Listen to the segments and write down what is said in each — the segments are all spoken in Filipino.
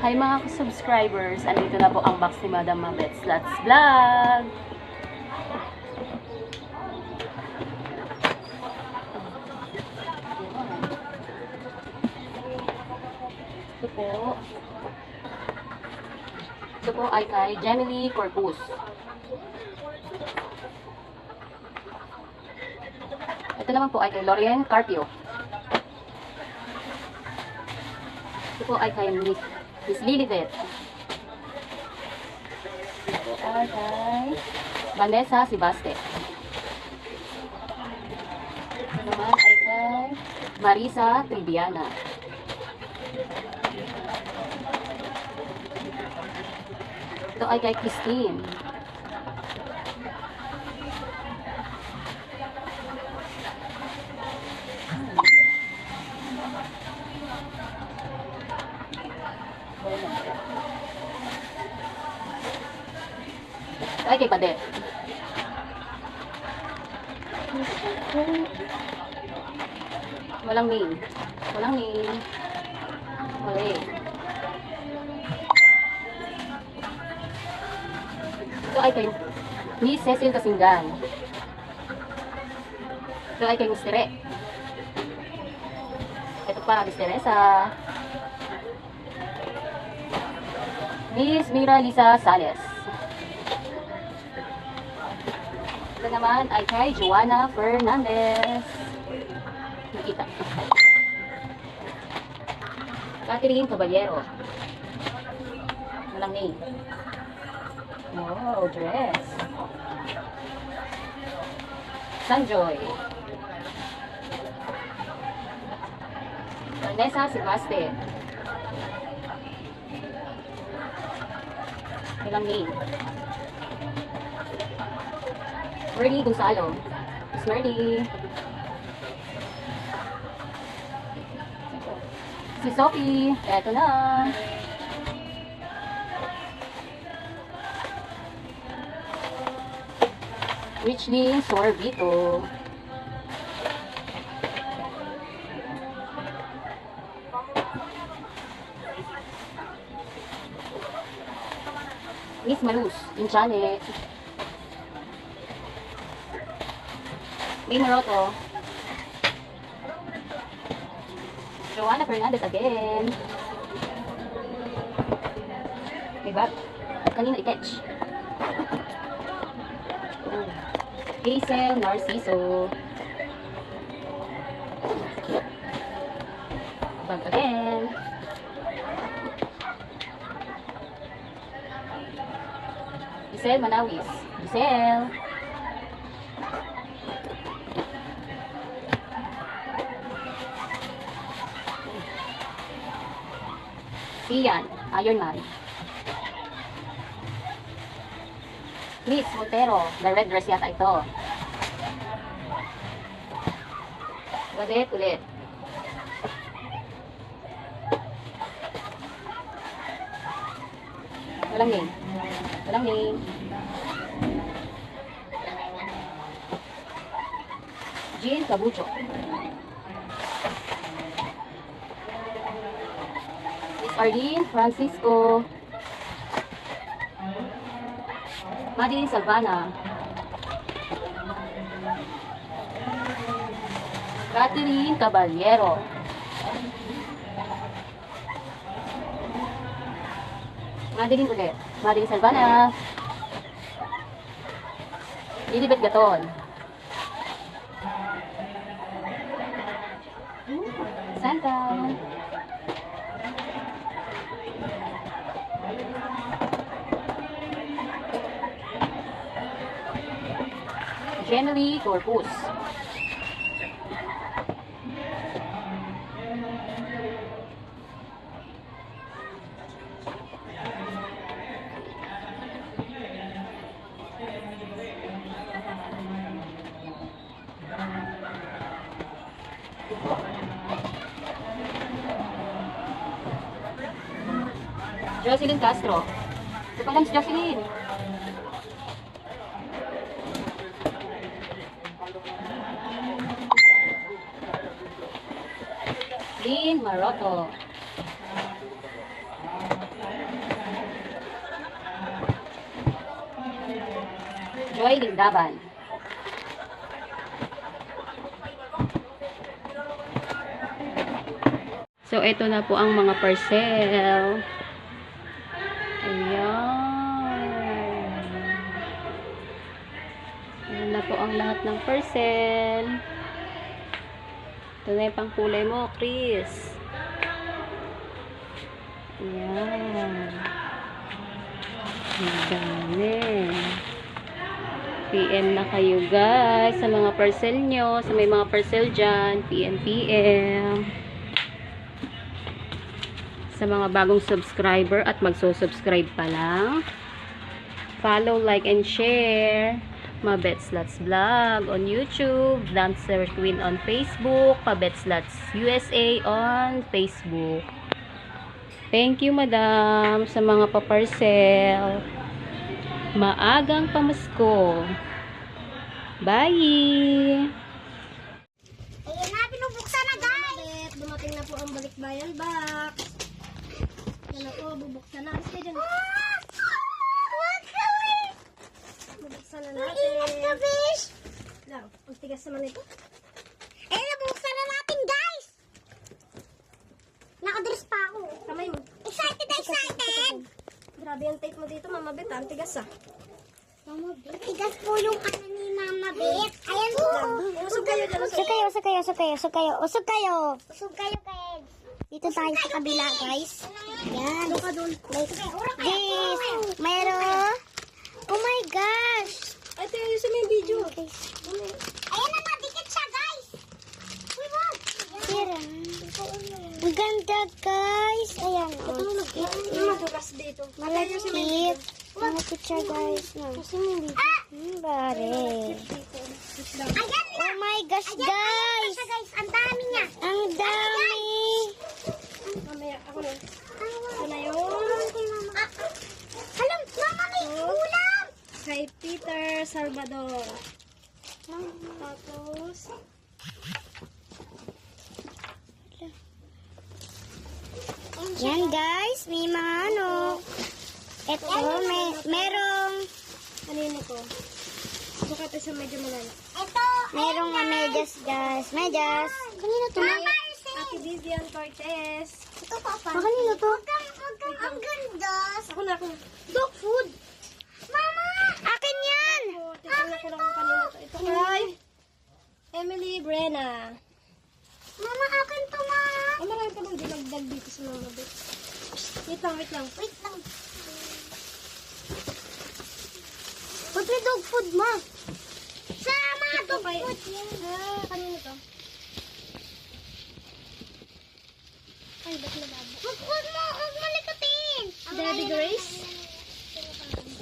Hi mga subscribers, andito na po ang box ni Madam Mabets. Let's vlog! Ito po. Ito po ay kay Gemily Corpus. Ito naman po ay kay Lorien Carpio. Ito po ay kay Miss, Miss Lilibet. Ito ay kay Vanessa Sibaste. Ito naman ay kay Marisa Triviana. Ito ay kay Christine. Ay kay Padet. Walang name. Walang name. Mali. Ito ay kay Miss Cecil Kasingan. Ito ay kay Miss Tere. Ito pa, Miss Teresa. Miss Mira Lisa Sales. Ito naman ay kay Joanna Fernandez. Nakita. Catherine Caballero. Walang name. Wow, dress. Sanjoy. Vanessa Sebaste. Walang name. Merly Gonzalo. Miss Merly. Si Sophie. Eto na. Richly Sorbito. Miss Malus, Inchane. May Maroto. Joanna Fernandez again. May bag. Kanina i-catch. Oh. Hazel Narciso. Bag again. Giselle Manawis. Giselle. Ian. Iron Man. Miss Montero. The red dress yata ito. Ulit, ulit. Walang name. Walang name. Jean Cabucho. Arlene Francisco. Madeline Salvana. Catherine Caballero. Madeline ulit. Madeline Salvana. Lilibet Gaton. Santa. Jenny Corpus. Jocelyn Castro. Ito pa lang si Jocelyn. Morocco. Joy Lindaban. So, ito na po ang mga parcel. Ayan. Ayan na po ang lahat ng parcel. Ito na yung pangkulay mo, Chris. Ayan. Ang dami. PM na kayo guys sa mga parcel nyo. Sa may mga parcel dyan. PM, PM. Sa mga bagong subscriber at magso-subscribe pa lang. Follow, like, and share. Mabets Lots Vlog on YouTube. Dancer Queen on Facebook. Pabets Lots USA on Facebook. Thank you, madam, sa mga paparcel. Maagang pamasko. Bye! Ayun na, binubuksan na guys! Dumating na po ang balikbayan box. Yan na po, bubuksan na. Dyan. What the fish? Bubuksan na natin. What the fish? Lang, ang tigas naman ito. Ayun na, bubuksan na natin guys! Nakadress pa ako. Kamay mo. Excited, excited! Grabe yung tape mo dito, Mama Bet. Ang tigas ah. Mama Bet? Tigas po yung ano ni Mama Bet. Ayan po. Usog kayo. Usog kayo, usog kayo, usog kayo, usog kayo. Usog kayo. Usog kayo, guys. Dito tayo sa kabila, guys. Yan. Doon ka doon. Guys, meron. Oh my gosh. Ito yung sa may video. Ayan na, madikit siya, guys. Uy, wag. Tira. Ang ganda, guys. Ayan. Ito, yung madulas dito. Malapit. Malapit siya, guys. Ah! Hmm, bare. Oh my gosh, guys. Ang dami niya. Ang dami. Mamaya, ako na. Ito na yun. Alam, mama, may ulam. Kay Peter Salvador. Tapos, yan guys, may mga ano. Ito, may, merong, kanino ko? Sukat sa medyo malayo. Ito, merong mga medyas guys. Medyas. Kanino to? Mama, Ate Vivian Cortez. Ito pa pa. Ah, kanino to? Ang ganda. Ako na, ako. Dog food. Mama! Akin yan! Titignan ko lang kung kanino to. Ito kay Emily Brenna. Mama, akin to, ma. Oh, marami pa bang dinagdag dito sa mga mabit? Wait lang, wait lang. Wait lang. Ba't may dog food, ma? Sama, dog kay... food. Ah, kanino to? Ay, ba't nababa? Huwag, huwag mo, huwag mo. Debbie Grace?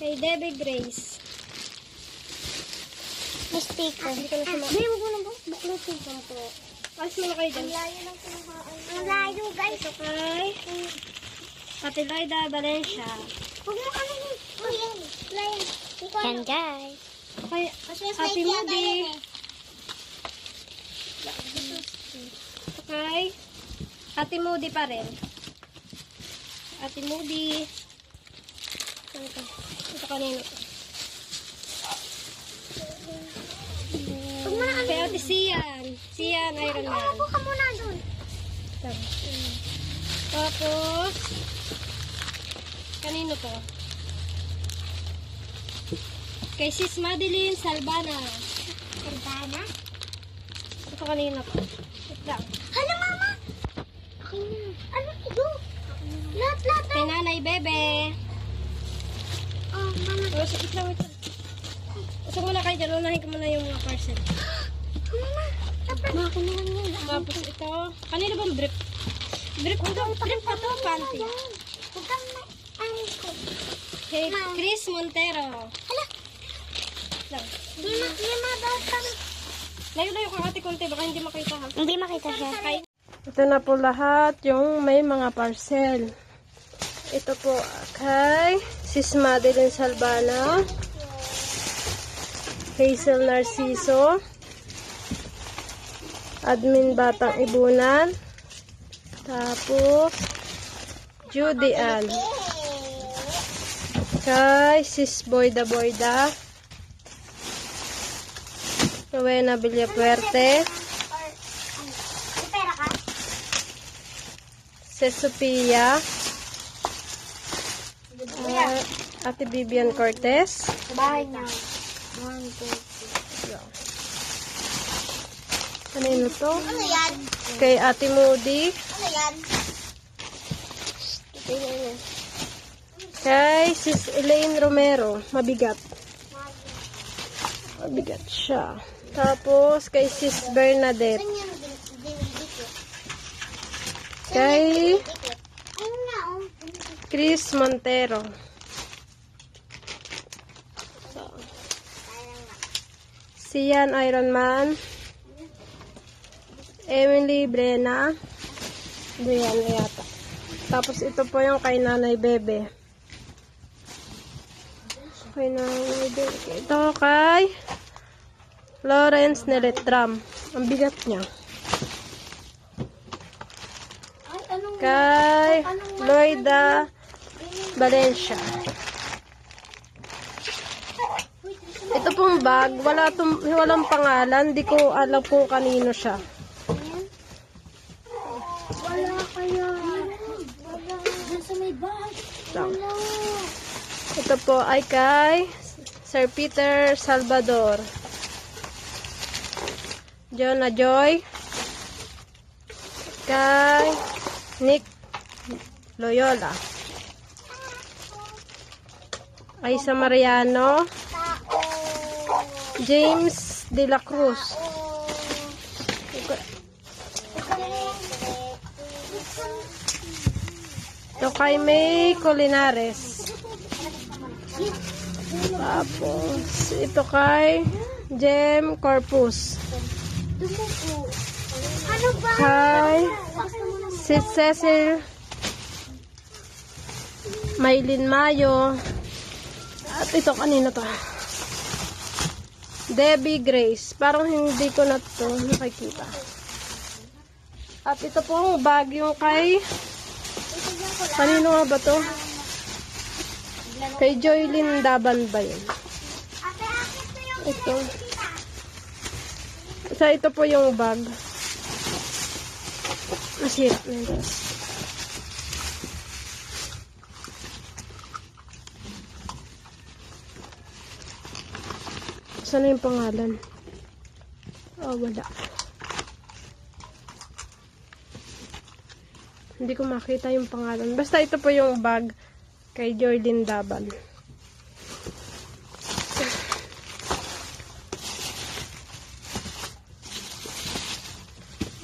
Kay Debbie Grace. Mistake ko. Hindi ko na suma... Hindi, huwag mo lang po. Buklatin ko po. Alis mo na kayo dyan. Ang layo lang Ang layo, guys. Ito kay... Ate Laida Valencia. Huwag mo ano yun. Yan, guys. Kay Ate Moody. Ito kay... Ate Moody pa rin. Ate Moody. Ito, ito. Ito kanino to. Kay Ate Sian. Sian, Iron Man. Upo ka muna doon. Tapos, kanino to? Kay Sis Madeline Salbana. Salbana? Ito kanino to? Lang. Hala, mama! Akin na. Ano ito? Lahat, lahat. Kay Nanay Bebe. Oh, mama. Oh, wait lang, wait lang. Usog muna kayo dyan. Unahin ko muna yung mga parcel. Mama. Mama, na lang yan. Tapos ito. Kanino bang brief? Brief ito. Brief pa to, panty. Huwag kang ano ko. Kay Chris Montero. Hala. Lang. Lima, lima daw kami. Layo-layo kang ate konti. Baka hindi makita ha. Hindi makita siya. Kay Ito na po lahat yung may mga parcel. Ito po kay Sis Madeline Salbana, Hazel Narciso, Admin Batang Ibunan, tapos Judy Ann, kay Sis Boyda Boyda, Rowena Villapuerte. Or, ano? May pera ka? Si Sophia. Uh, Ate Vivian Cortez. niya. One, two, three. Kanino to? Ano yan? Kay Ate Moody. Ano yan? Kay Sis Elaine Romero. Mabigat. Mabigat siya. Tapos kay Sis Bernadette. Kay oh. Chris Montero. Sian Ironman. Emily Brena. Brianna yata. Tapos ito po yung kay Nanay Bebe. Kay Nanay Bebe. Ito kay Lawrence Neletram. Ang bigat niya. Ay, anong... Kay Loida Valencia. Bag, wala tum, walang pangalan. Di ko alam kung kanino siya. Wala kaya. Wala. Diyan sa may bag. Wala. Ito po ay kay Sir Peter Salvador. Jonah Joy. Kay Nick Loyola. Aisa Mariano. James De La Cruz. Ito kay May Colinares. Tapos, ito kay Jem Corpus. Kay si Cecil Maylin Mayo. At ito, kanina to? Debbie Grace. Parang hindi ko na to nakikita. At ito pong bag yung kay... Kanino nga ba to? Kay Joylyn Daban ba yun? Ito. Sa ito po yung bag. Masira na ito. Saan na yung pangalan? Oh, wala. Hindi ko makita yung pangalan. Basta ito po yung bag kay Jordan Daban.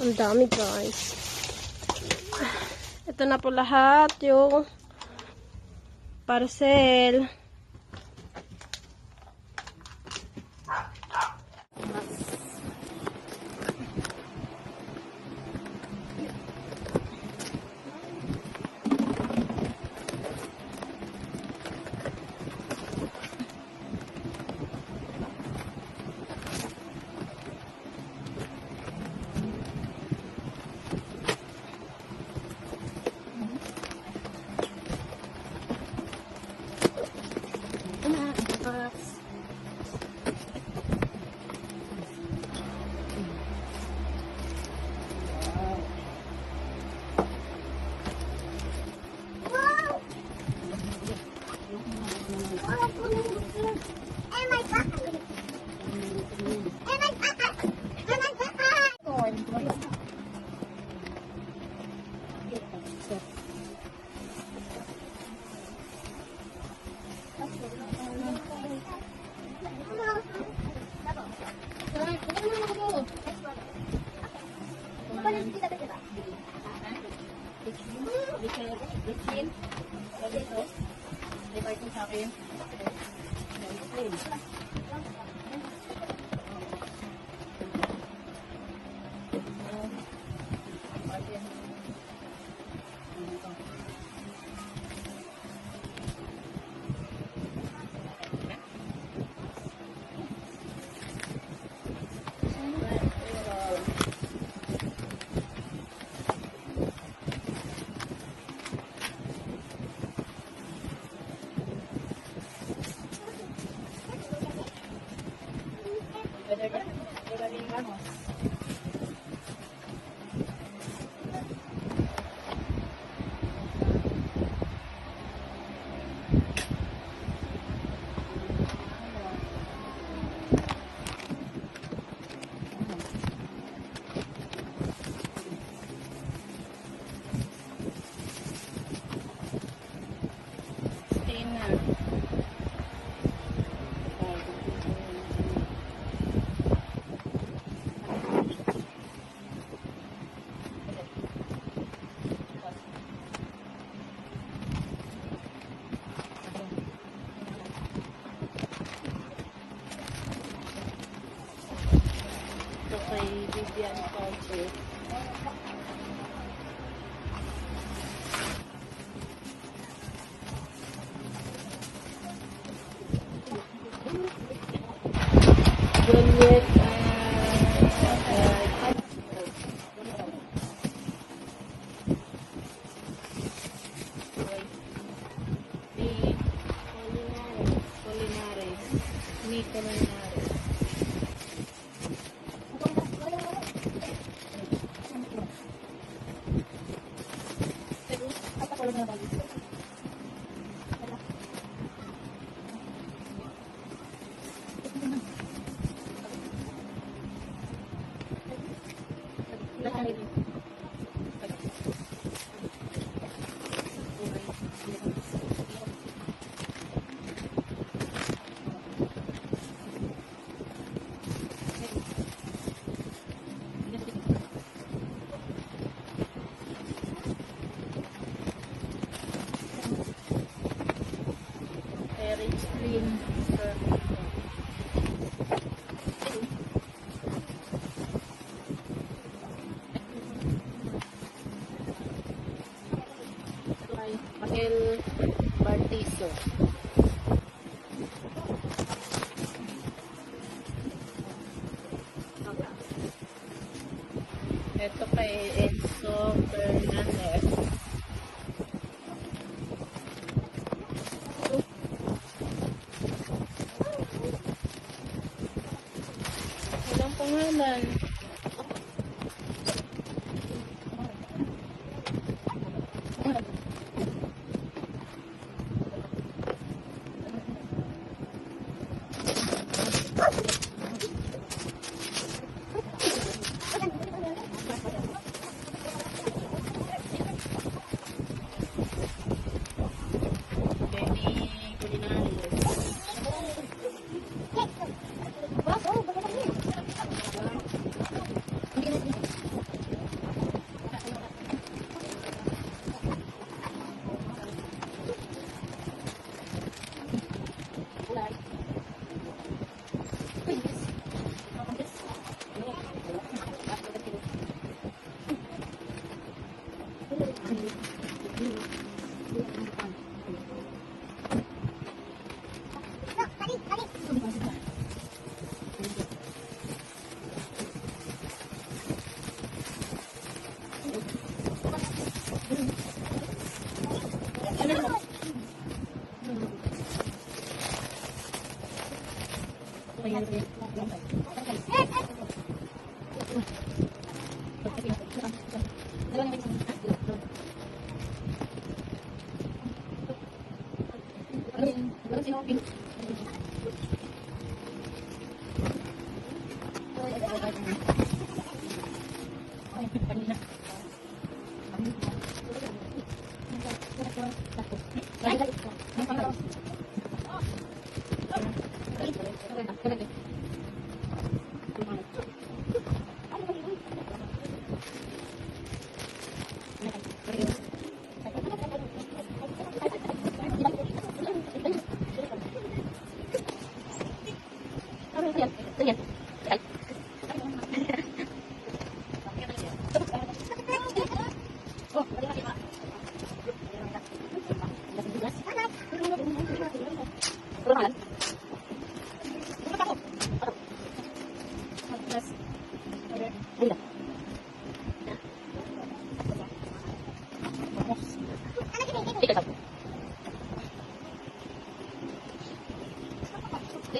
Ang dami guys. Ito na po lahat yung parcel. Yeah. Hallelujah.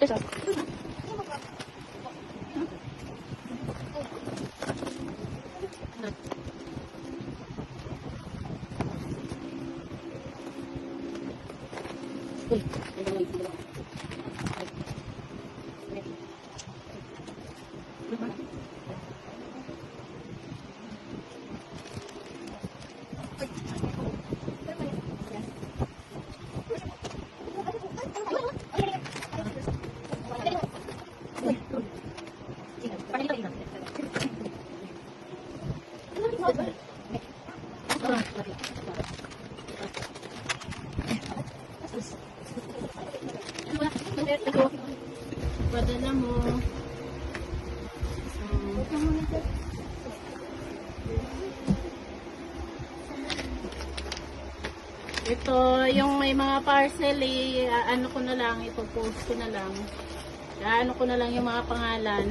It is. Ito, yung may mga parcel eh, ano ko na lang, ipopost ko na lang. Ano ko na lang yung mga pangalan.